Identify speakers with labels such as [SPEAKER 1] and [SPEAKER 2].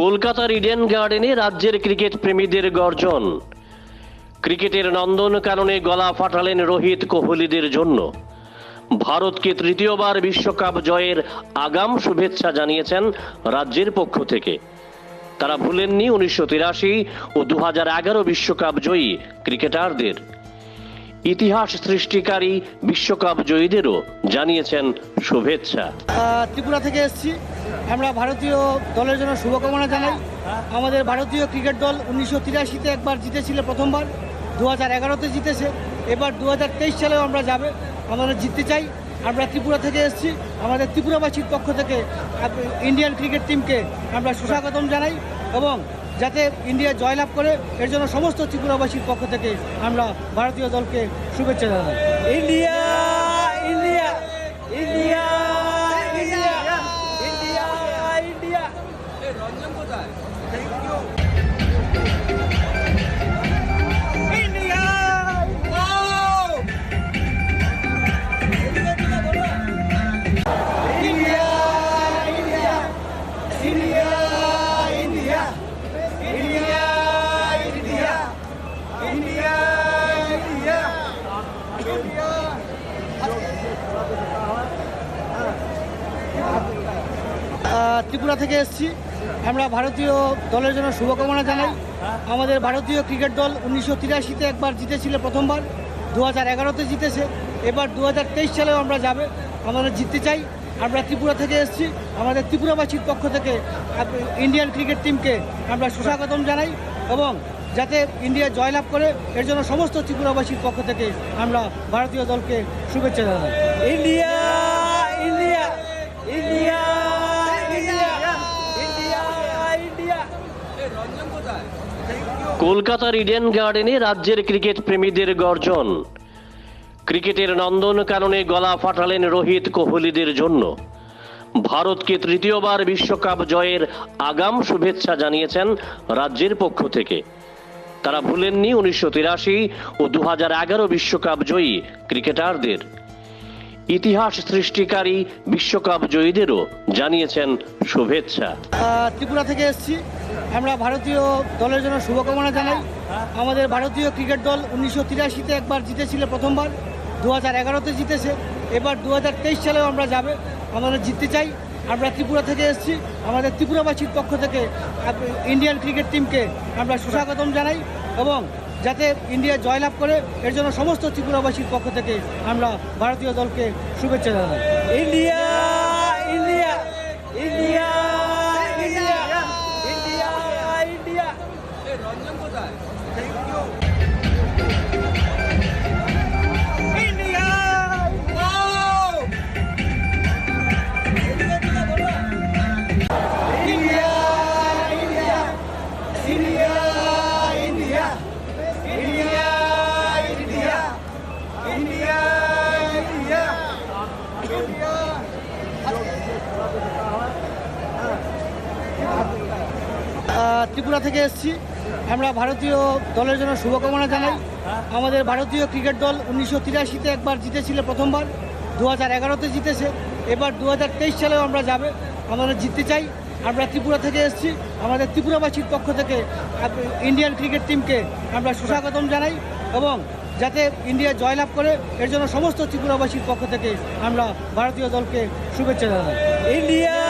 [SPEAKER 1] কলকাতার ইডেন গার্ডেনে রাজ্যের ক্রিকেট প্রেমীদের গর্জন। ক্রিকেটের নন্দন কারণে গলা ফাটালেন রোহিত কোহলিদের জন্য। ভারতকে তৃতীয়বার বিশ্বকাপ জয়ের আগাম শুভেচ্ছা জানিয়েছেন রাজ্যের পক্ষ থেকে। তারা ভুলেননি উনিশশো তিরাশি ও দু বিশ্বকাপ জয়ী ক্রিকেটারদের। ইতিহাস সৃষ্টিকারী বিশ্বকাপ জয়ীদেরও জানিয়েছেন শুভেচ্ছা।
[SPEAKER 2] ত্রিপুরা থেকে এসেছি। আমরা ভারতীয় দলের জন্য শুভকামনা জানাই। আমাদের ভারতীয় ক্রিকেট দল উনিশশো তিরাশিতে একবার জিতেছিল প্রথমবার দু হাজার এগারোতে জিতেছে। এবার দু হাজার তেইশ সালেও আমরা যাবে আমরা জিততে চাই। আমরা ত্রিপুরা থেকে এসেছি আমাদের ত্রিপুরাবাসীর পক্ষ থেকে ইন্ডিয়ান ক্রিকেট টিমকে আমরা সুস্বাগতম জানাই এবং যাতে ইন্ডিয়া জয়লাভ করে এর জন্য সমস্ত ত্রিপুরাবাসীর পক্ষ থেকে আমরা ভারতীয় দলকে শুভেচ্ছা জানাই।
[SPEAKER 3] India India!
[SPEAKER 2] ত্রিপুরা থেকে এসেছি। আমরা ভারতীয় দলের জন্য শুভকামনা জানাই। আমাদের ভারতীয় ক্রিকেট দল উনিশশো তিরাশিতে একবার জিতেছিল প্রথমবার দু হাজার এগারোতে জিতেছে। এবার দু হাজার তেইশ সালেও আমরা যাবে, আমরা জিততে চাই। আমরা ত্রিপুরা থেকে এসেছি। আমাদের ত্রিপুরাবাসীর পক্ষ থেকে ইন্ডিয়ান ক্রিকেট টিমকে আমরা সুস্বাগতম জানাই এবং যাতে ইন্ডিয়া জয়লাভ করে, এর জন্য সমস্ত ত্রিপুরাবাসীর পক্ষ থেকে আমরা ভারতীয় দলকে শুভেচ্ছা জানাই।
[SPEAKER 3] India India!
[SPEAKER 1] কলকাতার ইডেন গার্ডেনে রাজ্যের ক্রিকেট প্রেমীদের গর্জন। ক্রিকেটের নন্দন কাননে গলা ফাটালেন রোহিত কোহলিদের জন্য। ভারতকে তৃতীয়বার বিশ্বকাপ জয়ের আগাম শুভেচ্ছা জানিয়েছেন রাজ্যের পক্ষ থেকে। তারা ভুলেননি উনিশশো তিরাশি ও দু বিশ্বকাপ জয়ী ক্রিকেটারদের। ইতিহাস সৃষ্টিকারী বিশ্বকাপ জয়ীদেরও জানিয়েছেন শুভেচ্ছা।
[SPEAKER 2] ত্রিপুরা থেকে এসেছি। আমরা ভারতীয় দলের জন্য শুভকামনা জানাই। আমাদের ভারতীয় ক্রিকেট দল উনিশশো তিরাশিতে একবার জিতেছিল প্রথমবার দু হাজার এগারোতে জিতেছে। এবার দু হাজার তেইশ সালেও আমরা যাবে, আমরা জিততে চাই। আমরা ত্রিপুরা থেকে এসেছি, আমাদের ত্রিপুরাবাসীর পক্ষ থেকে ইন্ডিয়ান ক্রিকেট টিমকে আমরা সুস্বাগতম জানাই এবং যাতে ইন্ডিয়া জয়লাভ করে, এর জন্য সমস্ত ত্রিপুরাবাসীর পক্ষ থেকে আমরা ভারতীয় দলকে শুভেচ্ছা জানাই।
[SPEAKER 3] ইন্ডিয়া!
[SPEAKER 2] ত্রিপুরা থেকে এসেছি। আমরা ভারতীয় দলের জন্য শুভকামনা জানাই। আমাদের ভারতীয় ক্রিকেট দল উনিশশো তিরাশিতে একবার জিতেছিল প্রথমবার দু হাজার এগারোতে জিতেছে। এবার দু হাজার তেইশ সালেও আমরা যাবে, আমরা জিততে চাই। আমরা ত্রিপুরা থেকে এসেছি। আমাদের ত্রিপুরাবাসীর পক্ষ থেকে ইন্ডিয়ান ক্রিকেট টিমকে আমরা সুস্বাগতম জানাই এবং যাতে ইন্ডিয়া জয়লাভ করে, এর জন্য সমস্ত ত্রিপুরাবাসীর পক্ষ থেকে আমরা ভারতীয় দলকে শুভেচ্ছা জানাই।
[SPEAKER 3] ইন্ডিয়া!